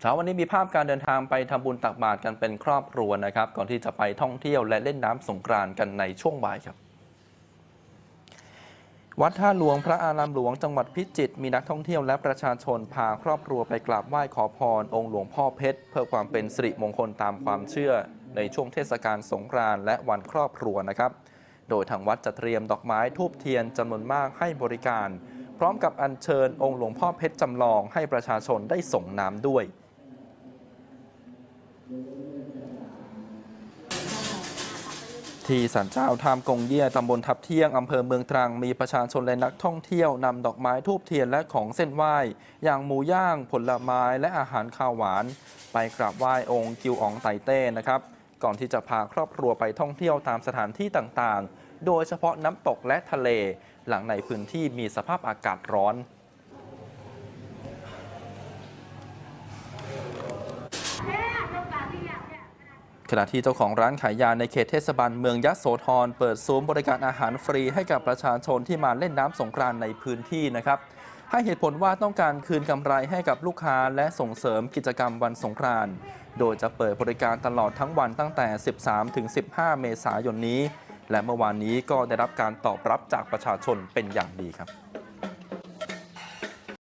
เช้าวันนี้มีภาพการเดินทางไปทำบุญตักบาตรกันเป็นครอบครัวนะครับ ก่อนที่จะไปท่องเที่ยวและเล่นน้ำสงกรานต์กันในช่วงบ่ายครับ วัดท่าหลวงพระอารามหลวงจังหวัดพิจิตรมีนักท่องเที่ยวและประชาชนพาครอบครัวไปกราบไหว้ขอพร องค์หลวงพ่อเพชร เพื่อความเป็นสิริมงคลตามความเชื่อ ในช่วงเทศกาลสงกรานต์และวันครอบครัวนะครับ โดยทางวัดจะเตรียมดอกไม้ทูบเทียนจำนวนมากให้บริการ พร้อมกับอัญเชิญองค์หลวงพ่อเพชรจำลองให้ประชาชนได้ส่งน้ำด้วย ที่สันเจ้าทามกงเยี่ยตำบลทับเที่ยง อำเภอเมืองตรัง มีประชาชนและนักท่องเที่ยวนำดอกไม้ทูบเทียนและของเส้นไหว้ อย่างหมูย่าง ผลไม้และอาหารข้าวหวาน ไปกราบไหว้องค์กิวอองไตเต้นะครับ ก่อนที่จะพาครอบครัวไปท่องเที่ยวตามสถานที่ต่างๆ โดยเฉพาะน้ำตกและทะเล หลังในพื้นที่มีสภาพอากาศร้อน ขณะที่เจ้าของร้านขายยาในเขตเทศบาลเมืองยะโสธรเปิดศูนย์บริการอาหารฟรีให้กับประชาชนที่มาเล่นน้ำสงกรานต์ในพื้นที่นะครับให้เหตุผลว่าต้องการคืนกำไรให้กับลูกค้าและส่งเสริมกิจกรรมวันสงกรานต์โดยจะเปิดบริการตลอดทั้งวันตั้งแต่ 13 ถึง 15 เมษายนนี้ และเมื่อวานนี้ก็ได้รับการตอบรับจากประชาชนเป็นอย่างดีครับ